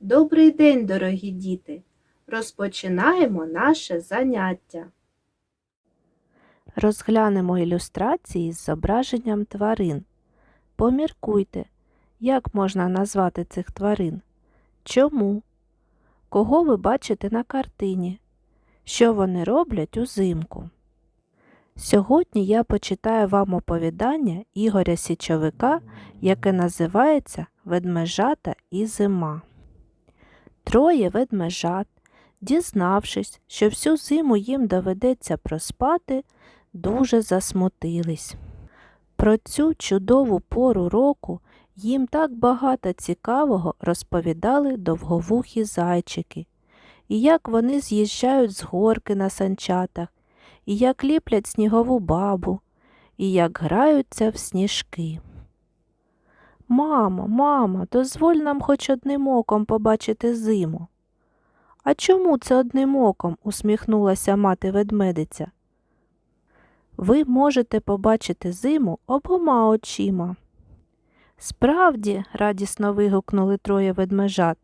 Добрий день, дорогі діти! Розпочинаємо наше заняття. Розглянемо ілюстрації з зображенням тварин. Поміркуйте, як можна назвати цих тварин? Чому? Кого ви бачите на картині? Що вони роблять узимку? Сьогодні я почитаю вам оповідання Ігоря Січовика, яке називається Ведмежата і зима. Троє ведмежат, дізнавшись, що всю зиму їм доведеться проспати, дуже засмутились. Про цю чудову пору року їм так багато цікавого розповідали довговухі зайчики, і як вони з'їжджають з горки на санчатах, і як ліплять снігову бабу, і як граються в сніжки. Мамо, мамо, дозволь нам хоч одним оком побачити зиму. А чому це одним оком? усміхнулася мати ведмедиця. Ви можете побачити зиму обома очима. Справді, радісно вигукнули троє ведмежат.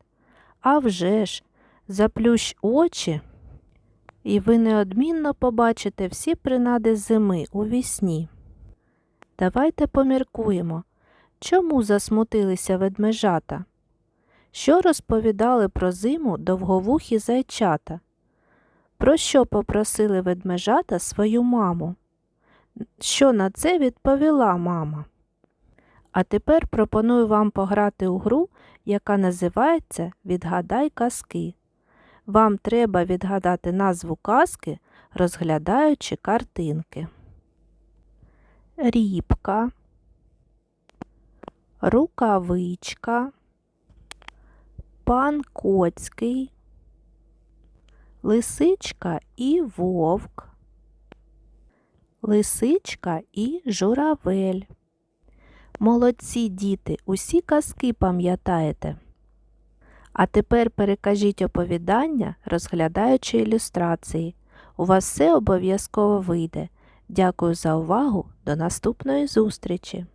«А вже ж, заплющ очі, і ви неодмінно побачите всі принади зими у вісні. Давайте поміркуємо, чому засмутилися ведмежата? Що розповідали про зиму довговухі зайчата? Про що попросили ведмежата свою маму? Що на це відповіла мама? А тепер пропоную вам пограти у гру, яка називається Відгадай казки. Вам треба відгадати назву казки, розглядаючи картинки. Рібка, рукавичка, пан Коцький, лисичка і вовк, лисичка і журавель. Молодці діти, усі казки пам'ятаєте. А тепер перекажіть оповідання, розглядаючи ілюстрації. У вас все обов'язково вийде. Дякую за увагу. До наступної зустрічі!